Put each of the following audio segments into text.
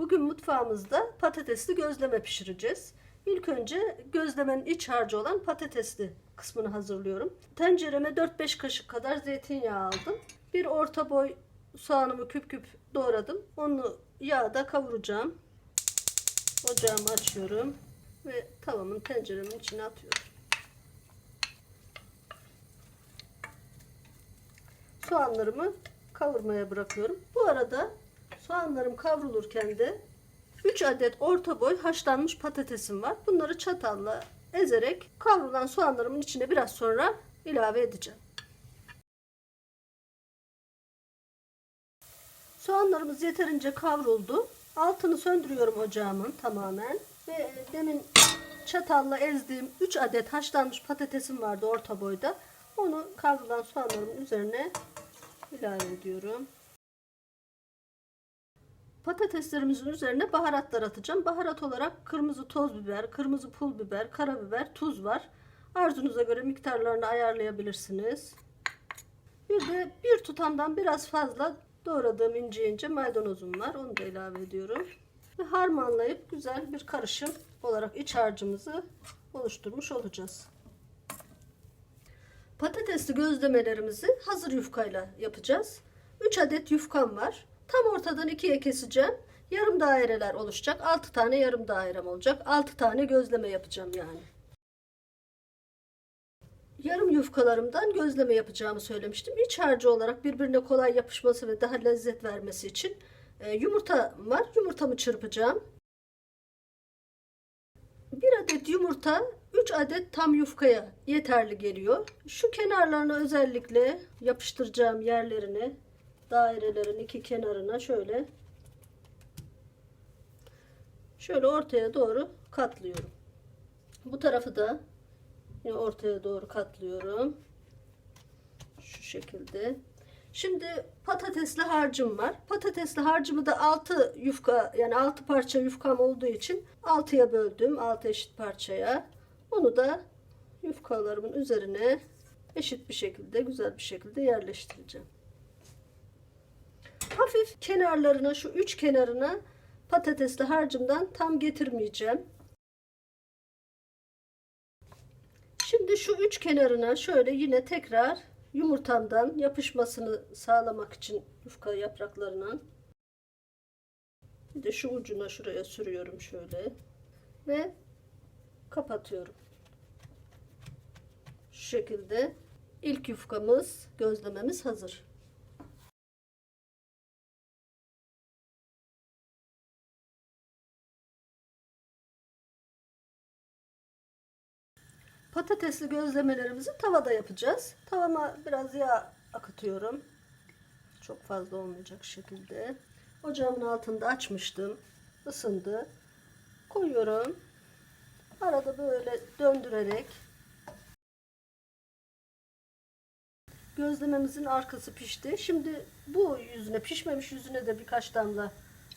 Bugün mutfağımızda patatesli gözleme pişireceğiz. İlk önce gözlemenin iç harcı olan patatesli kısmını hazırlıyorum. Tencereme 4-5 kaşık kadar zeytinyağı aldım. Bir orta boy soğanımı küp küp doğradım. Onu yağda kavuracağım. Ocağımı açıyorum ve tavamın tenceremin içine atıyorum. Soğanlarımı kavurmaya bırakıyorum. Bu arada soğanlarım kavrulurken de 3 adet orta boy haşlanmış patatesim var. Bunları çatalla ezerek kavrulan soğanlarımın içine biraz sonra ilave edeceğim. Soğanlarımız yeterince kavruldu. Altını söndürüyorum ocağımın tamamen. Ve demin çatalla ezdiğim 3 adet haşlanmış patatesim vardı orta boyda. Onu kavrulan soğanlarımın üzerine ilave ediyorum. Patateslerimizin üzerine baharatlar atacağım. Baharat olarak kırmızı toz biber, kırmızı pul biber, karabiber, tuz var. Arzunuza göre miktarlarını ayarlayabilirsiniz. Bir de bir tutamdan biraz fazla doğradığım ince ince maydanozum var. Onu da ilave ediyorum. Ve harmanlayıp güzel bir karışım olarak iç harcımızı oluşturmuş olacağız. Patatesli gözlemelerimizi hazır yufkayla yapacağız. 3 adet yufkam var. Tam ortadan ikiye keseceğim. Yarım daireler oluşacak. 6 tane yarım dairem olacak. 6 tane gözleme yapacağım yani. Yarım yufkalarımdan gözleme yapacağımı söylemiştim. İç harcı olarak birbirine kolay yapışması ve daha lezzet vermesi için e, yumurta var. Yumurtamı çırpacağım. Bir adet yumurta 3 adet tam yufkaya yeterli geliyor. Şu kenarlarına özellikle yapıştıracağım yerlerini dairelerin iki kenarına şöyle şöyle ortaya doğru katlıyorum. Bu tarafı da yine ortaya doğru katlıyorum. Şu şekilde. Şimdi patatesli harcım var. Patatesli harcımı da 6 yufka yani 6 parça yufkam olduğu için 6'ya böldüm. 6 eşit parçaya. Onu da yufkalarımın üzerine eşit bir şekilde güzel bir şekilde yerleştireceğim. Hafif kenarlarına şu üç kenarına patatesli harcımdan tam getirmeyeceğim. Şimdi şu üç kenarına şöyle yine tekrar yumurtamdan yapışmasını sağlamak için yufka yapraklarına bir de şu ucuna şuraya sürüyorum şöyle ve kapatıyorum. Şu şekilde ilk yufkamız gözlememiz hazır. Patatesli gözlemelerimizi tavada yapacağız. Tavama biraz yağ akıtıyorum. Çok fazla olmayacak şekilde. Ocağımın altında açmıştım. Isındı. Koyuyorum. Arada böyle döndürerek gözlememizin arkası pişti. Şimdi bu yüzüne pişmemiş yüzüne de birkaç damla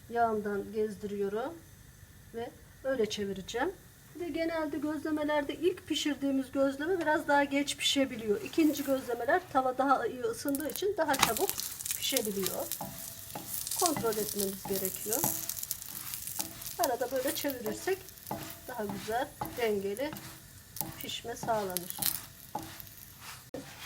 yağından gezdiriyorum ve öyle çevireceğim. Bir de genelde gözlemelerde ilk pişirdiğimiz gözleme biraz daha geç pişebiliyor. İkinci gözlemeler tava daha iyi ısındığı için daha çabuk pişebiliyor. Kontrol etmemiz gerekiyor. Arada böyle çevirirsek daha güzel dengeli pişme sağlanır.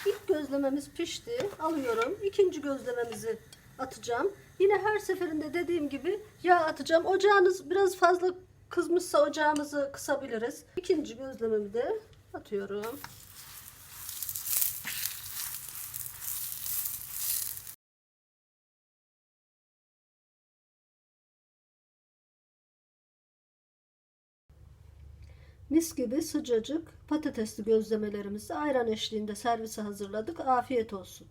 İlk gözlememiz pişti. Alıyorum. İkinci gözlememizi atacağım. Yine her seferinde dediğim gibi yağ atacağım. Ocağınız biraz fazla kızmışsa ocağımızı kısabiliriz. İkinci gözlememi de atıyorum. Mis gibi sıcacık patatesli gözlemelerimizi ayran eşliğinde servise hazırladık. Afiyet olsun.